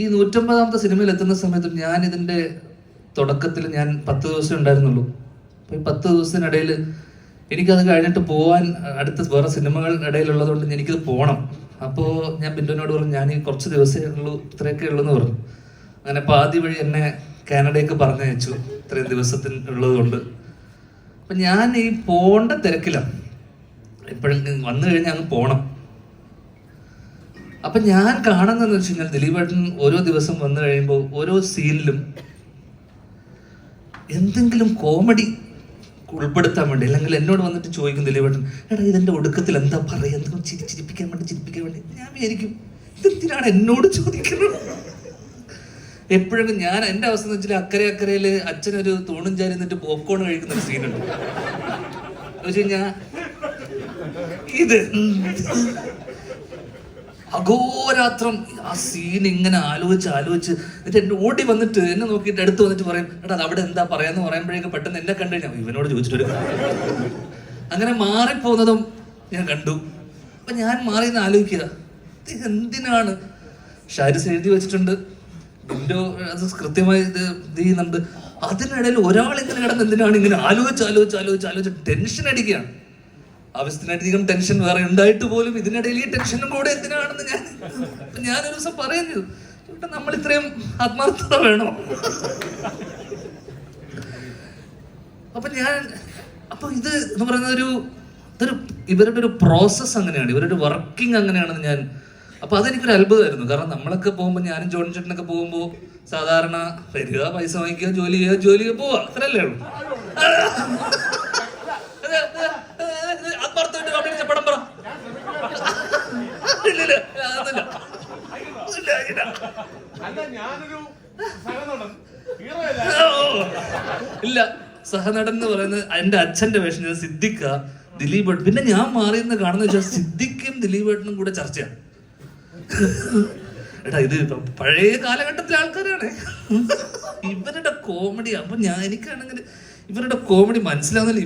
ഈ നൂറ്റമ്പതാമത്തെ സിനിമയിൽ എത്തുന്ന സമയത്ത് ഞാൻ ഇതിന്റെ തുടക്കത്തിൽ ഞാൻ പത്ത് ദിവസം ഉണ്ടായിരുന്നുള്ളൂ. അപ്പൊ ഈ പത്ത് ദിവസത്തിനിടയിൽ എനിക്കത് കഴിഞ്ഞിട്ട് പോവാൻ അടുത്ത വേറെ സിനിമകൾ ഇടയിലുള്ളതുകൊണ്ട് എനിക്കത് പോകണം അപ്പോൾ ഞാൻ ബിന്ദുവിനോട് പറഞ്ഞു ഞാൻ ഈ കുറച്ച് ദിവസമേ ഉള്ളൂ ഇത്രയൊക്കെ ഉള്ളൂ എന്ന് പറഞ്ഞു. അങ്ങനെ പാതി വഴി എന്നെ കാനഡയ്ക്ക് പറഞ്ഞയച്ചു ഇത്രയും ദിവസത്തിന് ഉള്ളത് കൊണ്ട് അപ്പം ഞാൻ ഈ പോകേണ്ട തിരക്കിലാണ്. എപ്പോഴും വന്നു കഴിഞ്ഞാൽ അങ്ങ് പോണം. അപ്പൊ ഞാൻ കാണുന്നതെന്ന് വെച്ച് കഴിഞ്ഞാൽ ദിലീപേട്ടൻ ഓരോ ദിവസം വന്നു കഴിയുമ്പോൾ ഓരോ സീനിലും എന്തെങ്കിലും കോമഡി ഉൾപ്പെടുത്താൻ വേണ്ടി അല്ലെങ്കിൽ എന്നോട് വന്നിട്ട് ചോദിക്കും ദിലീപേട്ടൻ എടാ ഇതിന്റെ ഒടുക്കത്തിൽ എന്താ പറയുക? എന്തെങ്കിലും ചിരി ചിരിപ്പിക്കാൻ വേണ്ടി ചിരിപ്പിക്കാൻ വേണ്ടി? ഞാൻ വിചാരിക്കും ഇതെന്തിനാണ് എന്നോട് ചോദിക്കുന്നത്? എപ്പോഴും ഞാൻ എന്റെ അവസ്ഥ എന്ന് വെച്ചാൽ അക്കരെ അക്കരയിൽ അച്ഛനൊരു തൂണും ചാരി എന്നിട്ട് പോപ്കോൺ കഴിക്കുന്ന ഒരു സീനുണ്ട് ഇത് അഘോരാത്രം. ആ സീൻ ഇങ്ങനെ ആലോചിച്ച് ആലോചിച്ച് എന്നിട്ട് എന്നെ ഓടി വന്നിട്ട് എന്നെ നോക്കിയിട്ട് അടുത്ത് വന്നിട്ട് പറയും എടാ അത് അവിടെ എന്താ പറയാന്ന് പറയുമ്പോഴേക്ക് പെട്ടെന്ന് എന്നെ കണ്ടു കഴിഞ്ഞാൽ ഇവനോട് ചോദിച്ചിട്ടൊരു. അങ്ങനെ മാറിപ്പോകുന്നതും ഞാൻ കണ്ടു. അപ്പൊ ഞാൻ മാറി എന്ന് ആലോചിക്കുക. ഇത് എന്തിനാണ്? ഷാരിസ് എഴുതി വെച്ചിട്ടുണ്ട്. വിൻഡോ അത് കൃത്യമായി ഇത് ഇത് ചെയ്യുന്നുണ്ട്. അതിനിടയിൽ ഒരാൾ ഇങ്ങനെ കിടന്ന് എന്തിനാണ് ഇങ്ങനെ ആലോചിച്ച് ആലോചിച്ച് ആലോചിച്ച് ആലോചിച്ച് ടെൻഷൻ അടിക്കുകയാണ്. ആവശ്യത്തിനധികം ടെൻഷൻ വേറെ ഉണ്ടായിട്ട് പോലും ഇതിനിടയിൽ ഈ ടെൻഷനും കൂടെ എന്തിനാണെന്ന് ഞാൻ ഒരു ദിവസം പറയുന്നു നമ്മൾ ഇത്രയും ആത്മാർത്ഥത വേണോ? അപ്പൊ ഞാൻ അപ്പൊ ഇത് എന്ന് പറയുന്ന ഒരു ഇതൊരു ഇവരുടെ ഒരു പ്രോസസ്സ് അങ്ങനെയാണ്. ഇവരുടെ വർക്കിംഗ് അങ്ങനെയാണെന്ന് ഞാൻ അപ്പൊ അതെനിക്കൊരു അത്ഭുതമായിരുന്നു. കാരണം നമ്മളൊക്കെ പോകുമ്പോൾ ഞാനും ജോൺ ചേട്ടനൊക്കെ പോകുമ്പോൾ സാധാരണ വരിക പൈസ വാങ്ങിക്കുക ജോലി ചെയ്യുക ജോലി ചെയ്യുക പോവുക. അത്രല്ലേ ഉള്ളൂ ആത്മാർത്ഥമായിട്ട് അഭിനയിച്ച പടം പറ ഇല്ല ഇല്ല അതൊന്നുമില്ല ഇല്ല ഇല്ല അല്ല. ഇല്ല സഹനടൻ എന്ന് പറയുന്നത് എന്റെ അച്ഛന്റെ വേഷം ഞാൻ സിദ്ദിഖ ദിലീപ് ഏട്ടൻ. പിന്നെ ഞാൻ മാറിയെന്ന് കാണുന്ന വെച്ചാൽ സിദ്ദിഖും ദിലീപ് ഏട്ടനും കൂടെ ചർച്ചയാണ് എടാ ഇത് പഴയ കാലഘട്ടത്തിലെ ആൾക്കാരാണ് ഇവരുടെ കോമഡി അപ്പൊ ഞാൻ എനിക്കാണെങ്കിൽ ഇവരുടെ കോമഡി മനസ്സിലാവുന്നില്ല